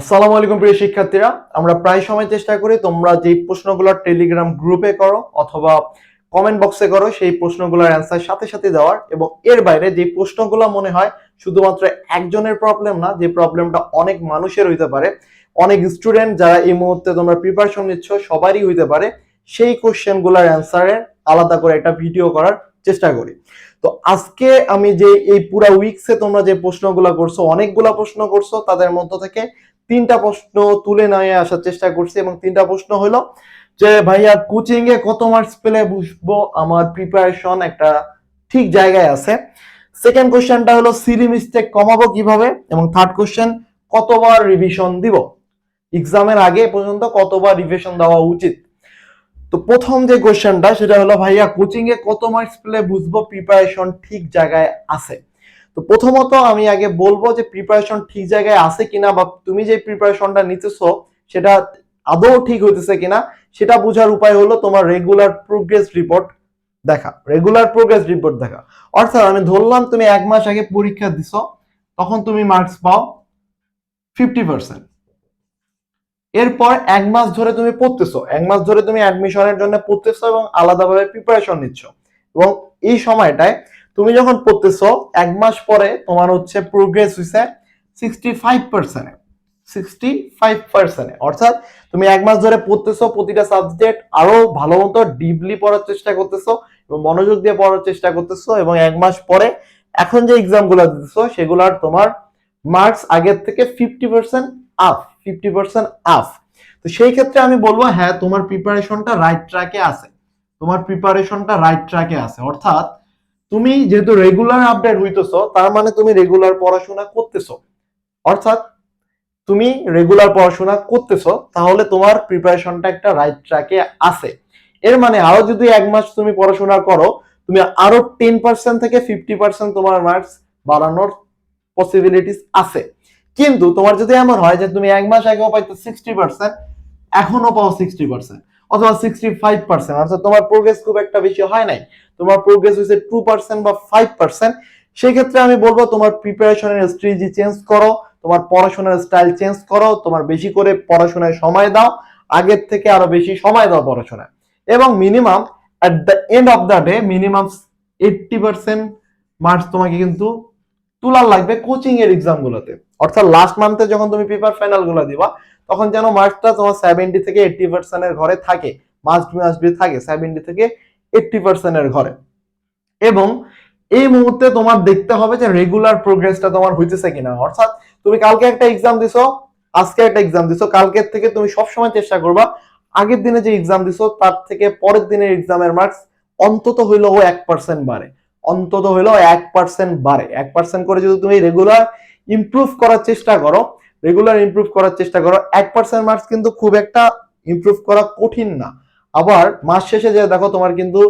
আসসালামু আলাইকুম প্রিয় শিক্ষার্থীরা, আমরা প্রায় সময় চেষ্টা করি তোমরা যে প্রশ্নগুলো টেলিগ্রাম গ্রুপে করো অথবা কমেন্ট বক্সে করো, সেই প্রশ্নগুলোর অ্যান্সার সাথে সাথে দেওয়ার এবং এর বাইরে যে প্রশ্নগুলো মনে হয় শুধুমাত্র একজনের প্রবলেম না, যে প্রবলেমটা অনেক মানুষের হইতে পারে, অনেক স্টুডেন্ট যারা এই মুহূর্তে তোমরা প্রিপারেশন নিচ্ছ সবারই হইতে পারে, সেই কোশ্চেনগুলোর অ্যান্সারে আলাদা করে একটা ভিডিও করার চেষ্টা করি। তো আজকে আমি যে এই পুরা উইকসে তোমরা যে প্রশ্নগুলো করছ, অনেকগুলা প্রশ্ন করছ, তাদের মধ্য থেকে তিনটা প্রশ্ন তুলে নিয়ে আসার চেষ্টা করছি এবং তিনটা প্রশ্ন হলো যে, ভাইয়া কোচিং এ কত মার্কস পেলে বুঝব? আমার প্রিপারেশন একটা ঠিক জায়গায় আছে। সেকেন্ড কোশ্চেনটা হলো সিরি মিস্টেক কমাবো কীভাবে? এবং থার্ড কোশ্চেন কতবার রিভিশন দিব? এক্সামের আগে পর্যন্ত কতবার রিভিশন দেওয়া উচিত? তো প্রথম যে কোশ্চেনটা সেটা হলো, ভাইয়া কোচিং এ কত মার্কস পেলে বুঝব? প্রিপারেশন ঠিক জায়গায় আছে। তো প্রথমত আমি আগে বলব যে প্রিপারেশন ঠিক জায়গায় আছে কিনা বা তুমি যে প্রিপারেশনটা নিতেছো, সেটা আদৌ ঠিক হইতেছে কিনা, সেটা বোঝার উপায় হলো তোমার রেগুলার প্রোগ্রেস রিপোর্ট দেখা। রেগুলার প্রোগ্রেস রিপোর্ট দেখা। অর্থাৎ আমি ধরলাম তুমি এক মাস আগে পরীক্ষা দিছো, তখন তুমি মার্কস পাও ফিফটি পার্সেন্ট এরপর এক মাস ধরে তুমি পড়তেছো, এক মাস ধরে তুমি অ্যাডমিশনের জন্য পড়তেছো এবং আলাদাভাবে প্রিপারেশন নিচ্ছ। এবং এই সময়টায় তুমি যখন পড়তেছো, এক মাস পরে তোমার হচ্ছে প্রোগ্রেস হয়েছে সিক্সটি ফাইভ পার্সেন্টে সিক্সটি ফাইভ পার্সেন্টে অর্থাৎ তুমি এক মাস ধরে পড়তেছো প্রতিটা সাবজেক্ট আরও ভালো মতো ডিপলি পড়ার চেষ্টা করতেছো এবং মনোযোগ দিয়ে পড়ার চেষ্টা করতেছো এবং এক মাস পরে এখন যে এক্সামগুলো দিতেছো সেগুলার তোমার মার্কস আগের থেকে fifty percent up fifty percent up তো সেই ক্ষেত্রে আমি বলব হ্যাঁ তোমার প্রিপারেশনটা রাইট ট্র্যাকে আছে। তোমার প্রিপারেশনটা রাইট ট্র্যাকে আছে। অর্থাৎ তুমি যেহেতু রেগুলার আপডেট হইতেছো, তার মানে তুমি রেগুলার পড়াশোনা করতেছো। অর্থাৎ তুমি রেগুলার পড়াশোনা করতেছো, তাহলে তোমার প্রিপারেশনটা একটা রাইট ট্র্যাকে আছে। এর মানে আরও যদি এক মাস তুমি পড়াশোনা করো, তুমি আরও টেন পার্সেন্ট থেকে ফিফটি পার্সেন্ট তোমার মার্কস বাড়ানোর পসিবিলিটিস আছে। কিন্তু তোমার যদি এমন হয় যে তুমি এক মাস আগেও পাইতো সিক্সটি পার্সেন্ট এখনও পাও সিক্সটি পার্সেন্ট অথবা সিক্সটি ফাইভ পার্সেন্ট অর্থাৎ তোমার প্রোগ্রেস খুব একটা বেশি হয় নাই। তোমার প্রোগ্রেস হয়েছে টু পার্সেন্ট বা ফাইভ পার্সেন্ট সেই ক্ষেত্রে আমি বলব, তোমার প্রিপারেশনের স্ট্র্যাটেজি চেঞ্জ করো, তোমার পড়াশোনার স্টাইল চেঞ্জ করো, তোমার বেশি করে পড়াশোনায় সময় দাও, আগের থেকে আরও বেশি সময় দাও পড়াশোনায়। এবং minimum at the end of the day minimum eighty percent marks তোমাকে কিন্তু তোলার লাগবে কোচিং এর এক্সাম গুলোতে। অর্থাৎ লাস্ট মান্থে যখন তুমি পেপার ফাইনালগুলো দিবা তখন যেন মার্কসটা তোমার সেভেন্টি থেকে এইটটি পার্সেন্টের ঘরে থাকে। মাস্ট বি মাস্ট বি থাকে সেভেন্টি থেকে এইটটি পার্সেন্টের ঘরে। এবং এই মুহূর্তে তোমার দেখতে হবে যে রেগুলার প্রোগ্রেসটা তোমার হইতেছে কিনা। অর্থাৎ তুমি কালকে একটা এক্সাম দিছো, আজকে একটা এক্সাম দিছো, কালকের থেকে তুমি সবসময় চেষ্টা করবা, আগের দিনে যে এক্সাম দিছো, তার থেকে পরের দিনের এক্সামের মার্কস অন্তত হইলেও এক পার্সেন্ট বাড়ে। অন্তত হইলেও এক পার্সেন্ট বাড়ে। এক পার্সেন্ট করে যদি তুমি রেগুলার ইমপ্রুভ করার চেষ্টা করো রেগুলার ইমপ্রুভ করার চেষ্টা করো। এক পার্সেন্ট মার্কস কিন্তু খুব একটা ইমপ্রুভ করা কঠিন না। আবার মাস শেষে যে দেখো তোমার কিন্তু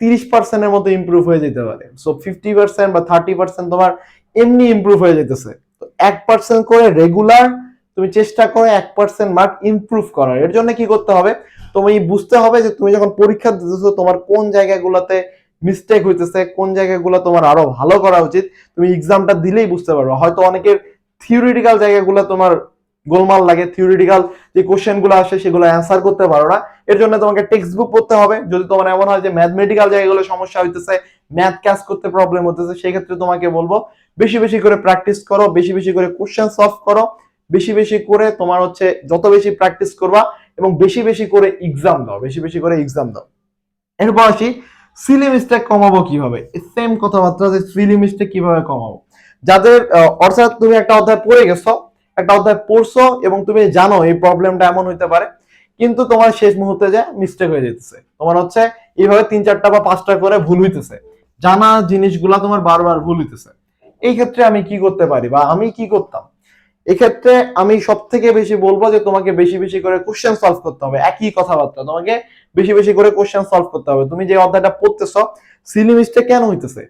তিরিশ পার্সেন্টের মতো ইমপ্রুভ হয়ে যেতে পারে। সো ফিফটি পার্সেন্ট বা থার্টি পার্সেন্ট তোমার এমনি ইমপ্রুভ হয়ে যেতেছে। তো এক পার্সেন্ট করে রেগুলার তুমি চেষ্টা করো এক পার্সেন্ট মার্ক ইমপ্রুভ করার। এর জন্য কি করতে হবে? তুমি বুঝতে হবে যে তুমি যখন পরীক্ষা দিতেছো, তোমার কোন জায়গাগুলোতে মিস্টেক হইতেছে, কোন জায়গাগুলো তোমার আরও ভালো করা উচিত, তুমি এক্সামটা দিলেই বুঝতে পারবে। হয়তো অনেকের থিওরিটিক্যাল জায়গাগুলো তোমার গোলমাল লাগে থিওরিটিক্যাল যে কোশ্চেনগুলো আসে সেগুলো অ্যান্সার করতে পারো না। এর জন্য তোমাকে টেক্সট বুক পড়তে হবে। যদি তোমার এমন হয় যে ম্যাথমেটিক্যাল জায়গাগুলো সমস্যা হইতেছে ম্যাথ ক্যাচ করতে প্রবলেম হতেছে সেই ক্ষেত্রে তোমাকে বলব, বেশি বেশি করে প্র্যাকটিস করো, বেশি বেশি করে কোশ্চেন সলভ করো, বেশি বেশি করে তোমার হচ্ছে যত বেশি প্র্যাকটিস করবা এবং বেশি বেশি করে এক্সাম দাও, বেশি বেশি করে এক্সাম দাও। এরপর আসি সিলি মিস্টেক কমাবো কীভাবে? সেম কথাবার্তা যে সিলি মিস্টেক কীভাবে কমাবো? যাদের অর্থাৎ তুমি একটা অধ্যায় পড়ে গেছো, একটা অধ্যায় পড়ছো এবং তুমি জানো এই প্রবলেমটা এমন হইতে পারে, কিন্তু তোমার শেষ মুহূর্তে যে মিস্টেক হয়ে যেতেছে। তোমার হচ্ছে এইভাবে তিন চারটা বা পাঁচটা করে ভুল হইতেছে। জানা জিনিসগুলা তোমার বারবার ভুল হইতেছে। এই ক্ষেত্রে আমি কি করতে পারি বা আমি কি করতাম? এক্ষেত্রে আমি সব থেকে বেশি বলব যে তোমাকে বেশি বেশি করে কোশ্চেন সলভ করতে হবে। একই কথাবার্তা। তোমাকে বেশি বেশি করে কোশ্চেন সলভ করতে হবে। তুমি যে অধ্যায়টা পড়তেছো সিলি মিস্টেক কেন হইতেছে?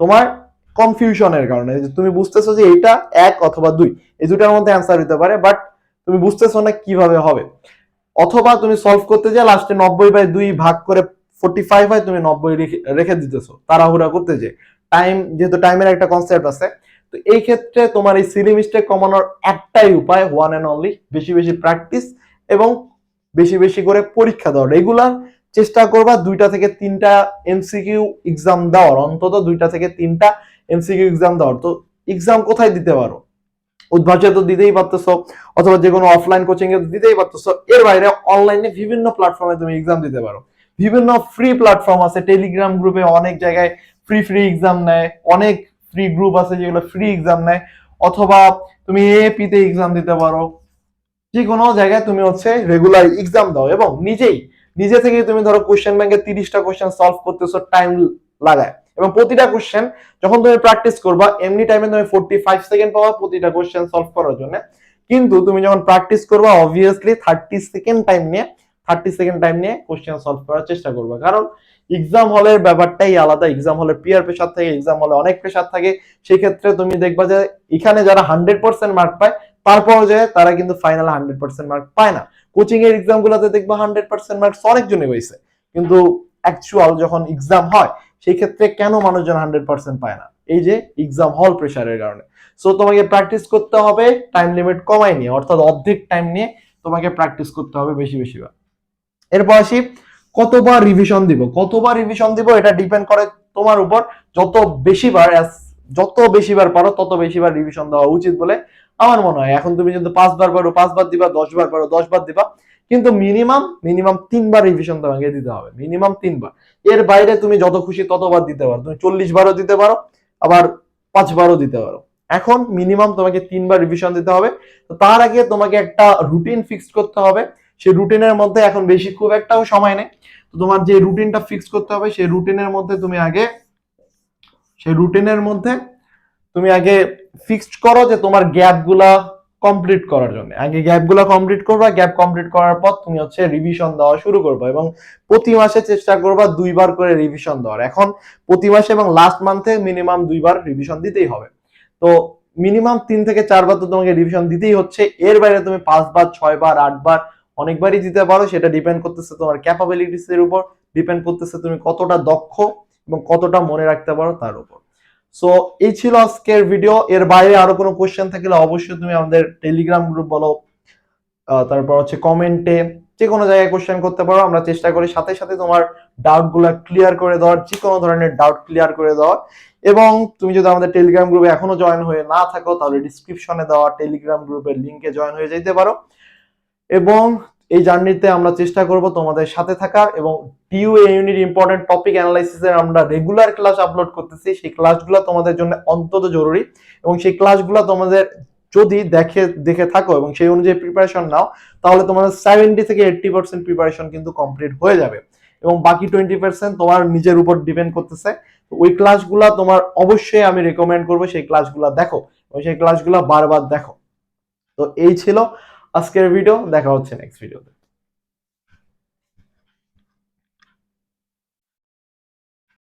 তোমার কনফিউশনের কারণে। তুমি বুঝতেছো যে এটা এক অথবা দুই, এই দুটার মধ্যে অ্যান্সার হতে পারে বাট তুমি বুঝতেছো না কীভাবে হবে। অথবা তুমি সলভ করতে যে লাস্টে নব্বই বাই দুই ভাগ করে ফোর্টি ফাইভ হয়, তুমি নব্বই রেখে দিতেছো, তাড়াহুড়া করতে যে টাইম যেহেতু টাইমের একটা কনসেপ্ট আছে, তো এই ক্ষেত্রে তোমার এই সিলি মিস্টেক কমানোর একটাই উপায় ওয়ান অ্যান্ড অনলি বেশি বেশি প্র্যাকটিস এবং বেশি বেশি করে পরীক্ষা দাও রেগুলার চেষ্টা করবা দুইটা থেকে তিনটা এমসিকিউ এক্সাম দেওয়ার, অন্তত দুইটা থেকে তিনটা এমসিকিউ এক্সাম দেওয়ার। তো এক্সাম কোথায় দিতে পারো? উদ্ভাসে তো দিতেই পারতেছো, অথবা যে কোনো অফলাইন কোচিং এ দিতেই পারতেছো। এর বাইরে অনলাইনে বিভিন্ন প্ল্যাটফর্মে তুমি এক্সাম দিতে পারো। বিভিন্ন ফ্রি প্ল্যাটফর্ম আছে টেলিগ্রাম গ্রুপে অনেক জায়গায় ফ্রি ফ্রি এক্সাম নেয়, অনেক ফ্রি গ্রুপ আছে যেগুলো ফ্রি এক্সাম নেয়। অথবা তুমি এপি তে এক্সাম দিতে পারো। যে কোনো জায়গায় তুমি হচ্ছে রেগুলার এক্সাম দাও এবং নিজেই, নিজে থেকে তুমি ধরো কোশ্চেন ব্যাংকে তিরিশটা কোশ্চেন সলভ করতেছো টাইম লাগায়। এবং প্রতিটা কোশ্চেন যখন তুমি প্র্যাকটিস করবা, এমনি টাইমে তুমি ফোর্টি ফাইভ সেকেন্ড পাবা প্রতিটা কোশ্চেন সলভ করার জন্য। কিন্তু তুমি যখন প্র্যাকটিস করবা অবভিয়াসলি থার্টি সেকেন্ড টাইম নিয়ে থার্টি সেকেন্ড টাইম নিয়ে কোশ্চেন সলভ করার চেষ্টা করবা। কারণ এক্সাম হলের ব্যাপারটাই আলাদা। এক্সাম হলে পিয়ার প্রেশার থাকে এক্সাম হলে অনেক প্রেশার থাকে। সেই ক্ষেত্রে তুমি দেখবা যে এখানে যারা হান্ড্রেড পার্সেন্ট মার্ক পায় তারপর যে তারা কিন্তু ফাইনাল হান্ড্রেড পার্সেন্ট মার্ক পায় না। কোচিং এর এক্সাম গুলোতে দেখবা হান্ড্রেড পার্সেন্ট মার্কস অনেকজনই হয়েছে কিন্তু অ্যাকচুয়াল যখন এক্সাম হয় সেই ক্ষেত্রে কেন মানুষজন হান্ড্রেড পার্সেন্ট পায় না? এই যে এক্সাম হল প্রেশারের কারণে। সো তোমাকে প্র্যাকটিস করতে হবে টাইম লিমিট কমাই নিয়ে, অর্থাৎ অর্ধেক টাইম নিয়ে তোমাকে প্র্যাকটিস করতে হবে বেশি বেশি বার এরপর আসি, কতবার রিভিশন দিব? কতবার রিভিশন দিব? এটা ডিপেন্ড করে তোমার উপর। যত বেশিবার as- যত বেশিবার পারো, তত বেশিবার রিভিশন দেওয়া উচিত বলে আমার মনে হয়। এখন তুমি যদি পাঁচবার পারো, পাঁচবার দিবা, দশবার পারো, দশবার দিবা কিন্তু মিনিমাম মিনিমাম তিনবার রিভিশন তোমাকে দিতে হবে। মিনিমাম তিনবার। এর বাইরে তুমি যত খুশি ততবার দিতে পারো। তুমি চল্লিশ বারও দিতে পারো, আবার পাঁচবারও দিতে পারো। এখন মিনিমাম তোমাকে তিনবার রিভিশন দিতে হবে। তো তার আগে তোমাকে একটা রুটিন ফিক্স করতে হবে। সেই রুটিনের মধ্যে এখন বেশি খুব একটাও সময় নেই। তো তোমার যে রুটিনটা ফিক্স করতে হবে, সেই রুটিনের মধ্যে তুমি আগে, সেই রুটিনের মধ্যে তুমি আগে ফিক্সড করো যে তোমার গ্যাপগুলা কমপ্লিট করার জন্য। আগে গ্যাপগুলা কমপ্লিট করবা, গ্যাপ কমপ্লিট করার পর তুমি হচ্ছে রিভিশন দেওয়া শুরু করবে এবং প্রতি মাসে চেষ্টা করবা দুইবার করে রিভিশন দেওয়ার। এখন প্রতি মাসে এবং লাস্ট মান্থে মিনিমাম দুইবার রিভিশন দিতেই হবে। তো মিনিমাম তিন থেকে চারবার তো তোমাকে রিভিশন দিতেই হচ্ছে। এর বাইরে তুমি পাঁচবার, ছয়বার, আটবার অনেকবারই দিতে পারো। সেটা ডিপেন্ড করতেছে তোমার ক্যাপাবিলিটিস এর উপর ডিপেন্ড করতেছে তুমি কতটা দক্ষ এবং কতটা মনে রাখতে পারো তার উপর। সো এই ছিল আজকের ভিডিও এর বাইরে আরও কোনো কোয়েশ্চেন থাকলে অবশ্যই তুমি আমাদের টেলিগ্রাম গ্রুপ বলো। তারপর হচ্ছে কমেন্টে যে কোনো জায়গায় কোয়েশ্চেন করতে পারো। আমরা চেষ্টা করি সাথে সাথে তোমার ডাউটগুলো ক্লিয়ার করে দেওয়ার যে কোনো ধরনের ডাউট ক্লিয়ার করে দেওয়ার। এবং তুমি যদি আমাদের টেলিগ্রাম গ্রুপে এখনও জয়েন হয়ে না থাকো, তাহলে ডিসক্রিপশনে দেওয়া টেলিগ্রাম গ্রুপের লিংকে জয়েন হয়ে যেতে পারো। এবং এই জার্নিতে আমরা চেষ্টা করব তোমাদের সাথে থাকার এবং টিউ ইউনিট ইম্পর্টেন্ট টপিক অ্যানালাইসিসের আমরা রেগুলার ক্লাস আপলোড করতেছি। সেই ক্লাসগুলো তোমাদের জন্য অন্তত জরুরি এবং সেই ক্লাসগুলো তোমাদের যদি দেখে দেখে থাকো এবং সেই অনুযায়ী প্রিপারেশন নাও, তাহলে তোমাদের সেভেন্টি থেকে এইটটি পার্সেন্ট প্রিপারেশন কিন্তু কমপ্লিট হয়ে যাবে এবং বাকি টোয়েন্টি পার্সেন্ট তোমার নিজের উপর ডিপেন্ড করতেছে। ওই ক্লাসগুলো তোমার অবশ্যই আমি রেকমেন্ড করব, সেই ক্লাসগুলো দেখো এবং সেই ক্লাসগুলো বারবার দেখো। তো এই ছিল আজকের ভিডিও দেখা হচ্ছে নেক্সট ভিডিওতে